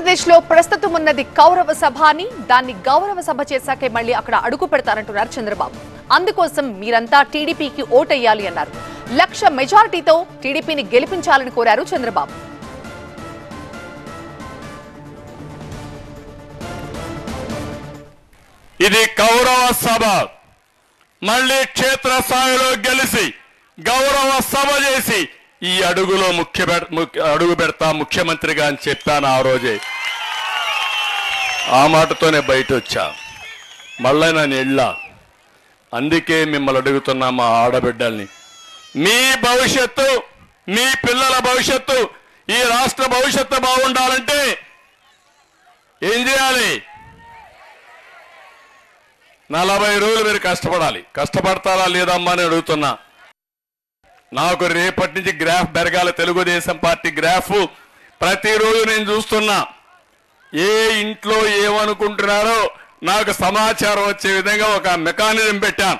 ఆంధ్రప్రదేశ్లో ప్రస్తుతం ఉన్నది కౌరవ సభ అని దాన్ని గౌరవ సభ చేశాకే మళ్ళీ అక్కడ అడుగు పెడతారంటున్నారు చంద్రబాబు. అందుకోసం మీరంతా టీడీపీకి ఓటెయ్యాలి అన్నారు. లక్ష మెజారిటీతో టీడీపీని గెలిపించాలని కోరారు చంద్రబాబు. ఇది కౌరవ సభ. మళ్ళీ క్షేత్రస్థాయిలో గెలిచి గౌరవ సభ చేసి ఈ అడుగులో ముఖ్య ముఖ్య- అడుగు పెడతా ముఖ్యమంత్రిగా అని చెప్పాను ఆ రోజే. ఆ మాటతోనే బయట వచ్చా మళ్ళీ నేను వెళ్ళా అందుకే మిమ్మల్ని అడుగుతున్నా మా ఆడబిడ్డల్ని. మీ భవిష్యత్తు మీ పిల్లల భవిష్యత్తు ఈ రాష్ట్ర భవిష్యత్తు బాగుండాలంటే ఏం చేయాలి? నలభై రోజులు మీరు కష్టపడాలి. కష్టపడతారా లేదమ్మా అని అడుగుతున్నా. నాకు రేపటి నుంచి గ్రాఫ్ పెరగాలి తెలుగుదేశం పార్టీ గ్రాఫ్ ప్రతిరోజు నేను చూస్తున్నా. ఏ ఇంట్లో ఏమనుకుంటున్నారో నాకు సమాచారం వచ్చే విధంగా ఒక మెకానిజం పెట్టాను.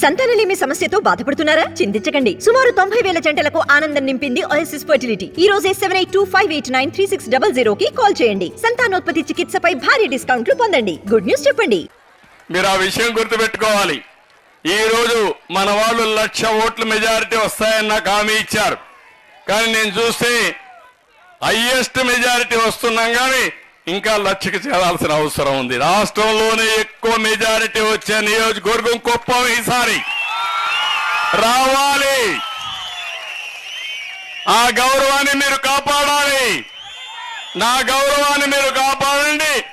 సంతానలేమి సమస్యతో బాధపడుతున్నారా? చింతించకండి. సుమారు తొంభై వేల జంటలకు ఆనందం నింపింది ఓఎస్ఎస్ ఫర్టిలిటీ ఈ రోజే seven eight two five eight nine three six double zero కి కాల్ చేయండి. సంతానోత్పత్తి చికిత్సపై భారీ డిస్కౌంట్లు పొందండి. గుడ్ న్యూస్ చెప్పండి. మీరు ఆ విషయం గుర్తుపెట్టుకోవాలి. ఈ రోజు మన వాళ్ళు లక్ష ఓట్ల మెజారిటీ వస్తాయని నాకు హామీ ఇచ్చారు. కానీ నేను చూస్తే హయ్యెస్ట్ మెజారిటీ వస్తున్నాం కానీ ఇంకా లక్షకి చేరాల్సిన అవసరం ఉంది. రాష్ట్రంలోనే ఎక్కువ మెజారిటీ వచ్చే నియోజకవర్గం కుప్పం ఈసారి. రావాలి. ఆ గౌరవాన్ని మీరు కాపాడాలి. నా గౌరవాన్ని మీరు కాపాడండి.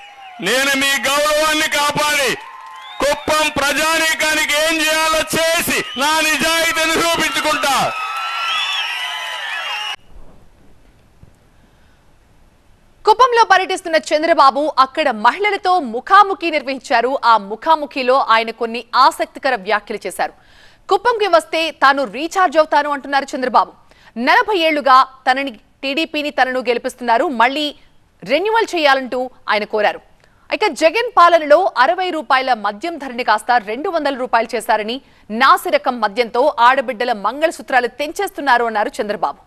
నేను మీ గౌరవాన్ని కాపాడి. కుప్పం ప్రజాని ఏం చేయాలో చేసి నా నిజాయితీని నిరూపించుకుంటా కుప్పంలో పర్యటిస్తున్న చంద్రబాబు అక్కడ మహిళలతో ముఖాముఖి నిర్వహించారు. ఆ ముఖాముఖిలో ఆయన కొన్ని ఆసక్తికర వ్యాఖ్యలు చేశారు. కుప్పంకి వస్తే తాను రీఛార్జ్ అవుతాను అంటున్నారు చంద్రబాబు. నలభై ఏళ్ళుగా తనని టీడీపీని తనను గెలిపిస్తున్నారు. మళ్ళీ రెన్యువల్ చేయాలంటూ ఆయన కోరారు. ఇక జగన్ పాలనలో అరవై రూపాయల మద్యం ధరని కాస్త రెండు వందల రూపాయలు చేశారని నాసిరకం మద్యంతో ఆడబిడ్డల మంగళసూత్రాలు తెంచేస్తున్నారు అన్నారు చంద్రబాబు.